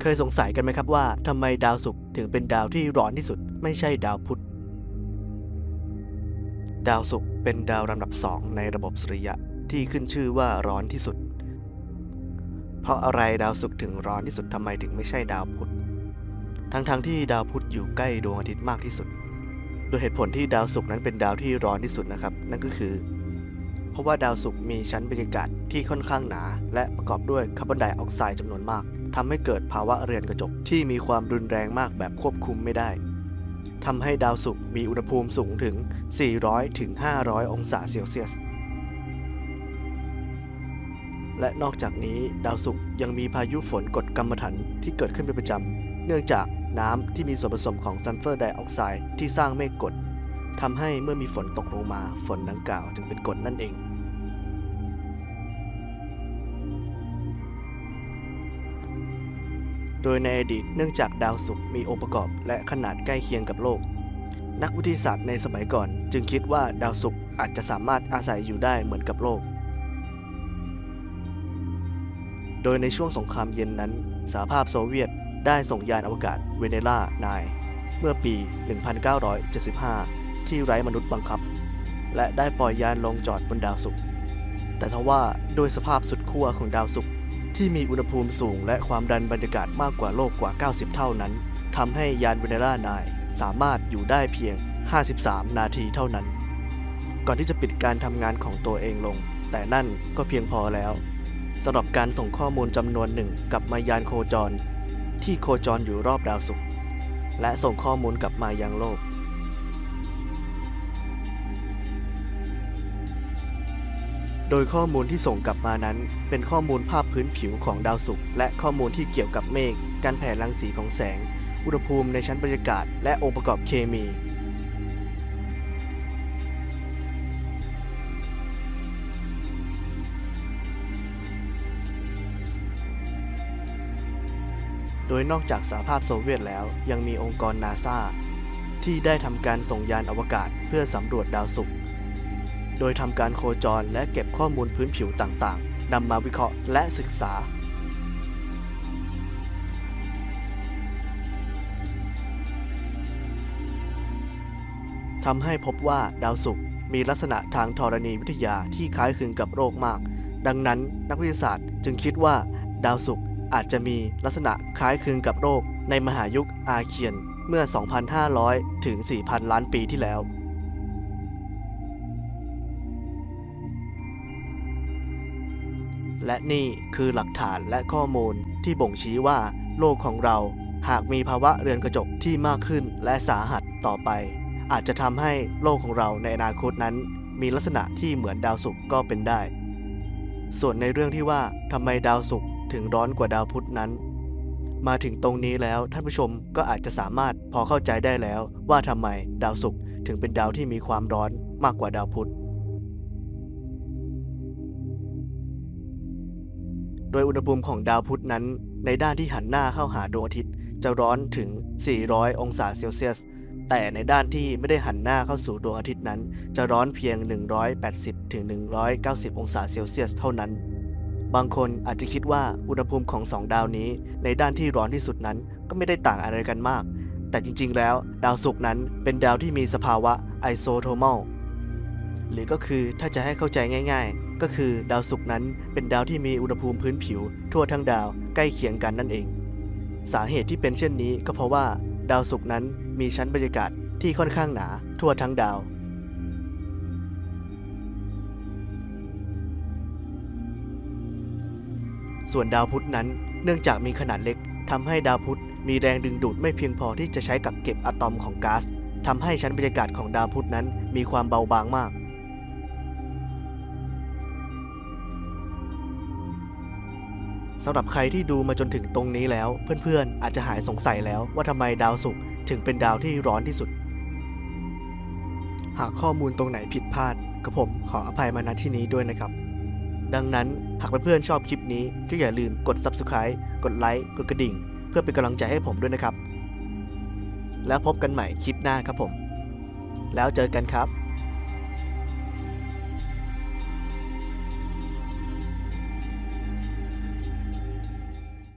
เคยสงสัยกันไหมครับว่าทำไมดาวศุกร์ถึงเป็นดาวที่ร้อนที่สุด ไม่ใช่ดาวพุธ ดาวศุกร์เป็นดาวลำดับสองในระบบสุริยะที่ขึ้นชื่อว่าร้อนที่สุด เพราะอะไรดาวศุกร์ถึงร้อนที่สุดทำไมถึงไม่ใช่ดาวพุธ ทั้งๆทที่ดาวพุธอยู่ใกล้ดวงอาทิตย์มากที่สุด โดยเหตุผลที่ดาวศุกร์นั้นเป็นดาวที่ร้อนที่สุดนะครับ นั่นก็คือ เพราะว่าดาวศุกร์มีชั้นบรรยากาศที่ค่อนข้างหนา และประกอบด้วยคาร์บอนไดออกไซด์จำนวนมาก ทำให้เกิดภาวะเรือนกระจกที่มีความรุนแรงมากแบบควบคุมไม่ได้ทำให้ดาวศุกร์มีอุณหภูมิสูงถึง 400 ถึง 500 องศาเซลเซียส และนอกจากนี้ดาวศุกร์ยังมีพายุฝนกดกัมมันถันที่เกิดขึ้นเป็นประจำ เนื่องจากน้ำที่มีส่วนผสมของซัลเฟอร์ไดออกไซด์ที่สร้างเมฆกดทำให้เมื่อมีฝนตกลงมาฝนดังกล่าวจึงเป็นกรดนั่นเอง โดยในอดีตเนื่องจากดาวศุกร์มีองค์ประกอบและขนาดใกล้เคียงกับโลก นักวิทยาศาสตร์ในสมัยก่อน จึงคิดว่าดาวศุกร์อาจจะสามารถอาศัยอยู่ได้เหมือนกับโลก โดยในช่วงสงครามเย็นนั้นสหภาพโซเวียตได้ส่งยานอวกาศเวเนล่านายเมื่อปี 1975 ที่ไร้มนุษย์บังคับ และได้ปล่อยยานลงจอดบนดาวศุกร์แต่ทว่าโดยสภาพสุดขั้วของดาวศุกร์ ที่มีอุณหภูมิสูงและความดันบรรยากาศมากกว่าโลกกว่า 90 เท่านั้นทำให้ยานเวเนล่านายสามารถอยู่ได้เพียง 53 นาทีเท่านั้น ก่อนที่จะปิดการทำงานของตัวเองลง แต่นั่นก็เพียงพอแล้วสำหรับการส่งข้อมูลจำนวนหนึ่งกลับมายานโคจร ที่โคจรอยู่รอบดาวศุกร์และส่งข้อมูลกลับมายังโลก โดยข้อมูลที่ส่งกลับมานั้น เป็นข้อมูลภาพพื้นผิวของดาวศุกร์และข้อมูลที่เกี่ยวกับเมฆ การแผ่รังสีของแสง อุณหภูมิในชั้นบรรยากาศ และองค์ประกอบเคมี โดยนอกจากสหภาพโซเวียตแล้วยังมีองค์กรนาซาที่ได้ทำการส่งยานอวกาศเพื่อสำรวจดาวศุกร์ โดยทำการโคจรและเก็บข้อมูลพื้นผิวต่างๆนำมาวิเคราะห์และศึกษา ทำให้พบว่าดาวศุกร์มีลักษณะทางธรณีวิทยาที่คล้ายคลึงกับโลกมาก ดังนั้นนักวิทยาศาสตร์จึงคิดว่าดาวศุกร์อาจจะมีลักษณะคล้ายคลึงกับโลกในมหายุคอาเคียนเมื่อ 2,500 ถึง 4,000 ล้านปีที่แล้ว และนี่คือหลักฐานและข้อมูลที่บ่งชี้ว่าโลกของเราหากมีภาวะเรือนกระจกที่มากขึ้นและสาหัสต่อไป อาจจะทำให้โลกของเราในอนาคตนั้น มีลักษณะที่เหมือนดาวศุกร์ก็เป็นได้ ส่วนในเรื่องที่ว่าทำไมดาวศุกร์ถึงร้อนกว่าดาวพุธนั้น มาถึงตรงนี้แล้วท่านผู้ชมก็อาจจะสามารถพอเข้าใจได้แล้วว่าทำไมดาวศุกร์ถึงเป็นดาวที่มีความร้อนมากกว่าดาวพุธ โดยอุณหภูมิของดาวพุธนั้น ในด้านที่หันหน้าเข้าหาดวงอาทิตย์ จะร้อนถึง 400 องศาเซลเซียส แต่ในด้านที่ไม่ได้หันหน้าเข้าสู่ดวงอาทิตย์นั้น จะร้อนเพียง 180ถึง190 องศาเซลเซียสเท่านั้น บางคนอาจจะคิดว่าอุณหภูมิของสองดาวนี้ ในด้านที่ร้อนที่สุดนั้นก็ไม่ได้ต่างอะไรกันมาก แต่จริง ๆ แล้ว ดาวศุกร์นั้นเป็นดาวที่มีสภาวะไอโซโทมอลหรือก็คือถ้าจะให้เข้าใจง่าย ๆ ก็คือดาวศุกร์นั้นเป็นดาวที่มีอุณหภูมิพื้นผิว ทั่วทั้งดาวใกล้เคียงกันนั่นเอง สาเหตุที่เป็นเช่นนี้ก็เพราะว่า ดาวศุกร์นั้นมีชั้นบรรยากาศที่ค่อนข้างหนาทั่วทั้งดาว ส่วนดาวพุธนั้นเนื่องจากมีขนาดเล็กทำให้ดาวพุธมีแรงดึงดูดไม่เพียงพอที่จะใช้กักเก็บอะตอมของก๊าซทำให้ชั้นบรรยากาศของดาวพุธนั้นมีความเบาบางมาก สำหรับใครที่ดูมาจนถึงตรงนี้แล้ว เพื่อนๆ อาจจะหายสงสัยแล้วว่าทำไมดาวศุกร์ถึงเป็นดาวที่ร้อนที่สุด หากข้อมูลตรงไหนผิดพลาดก็ผมขออภัยมาณที่นี้ด้วยนะครับ ดังนั้นหากเพื่อนๆชอบคลิปนี้ก็อย่าลืมกด Subscribe กดไลค์กดกระดิ่ง เพื่อเป็นกำลังใจให้ผมด้วยนะครับ แล้วพบกันใหม่คลิปหน้าครับผม แล้วเจอกันครับ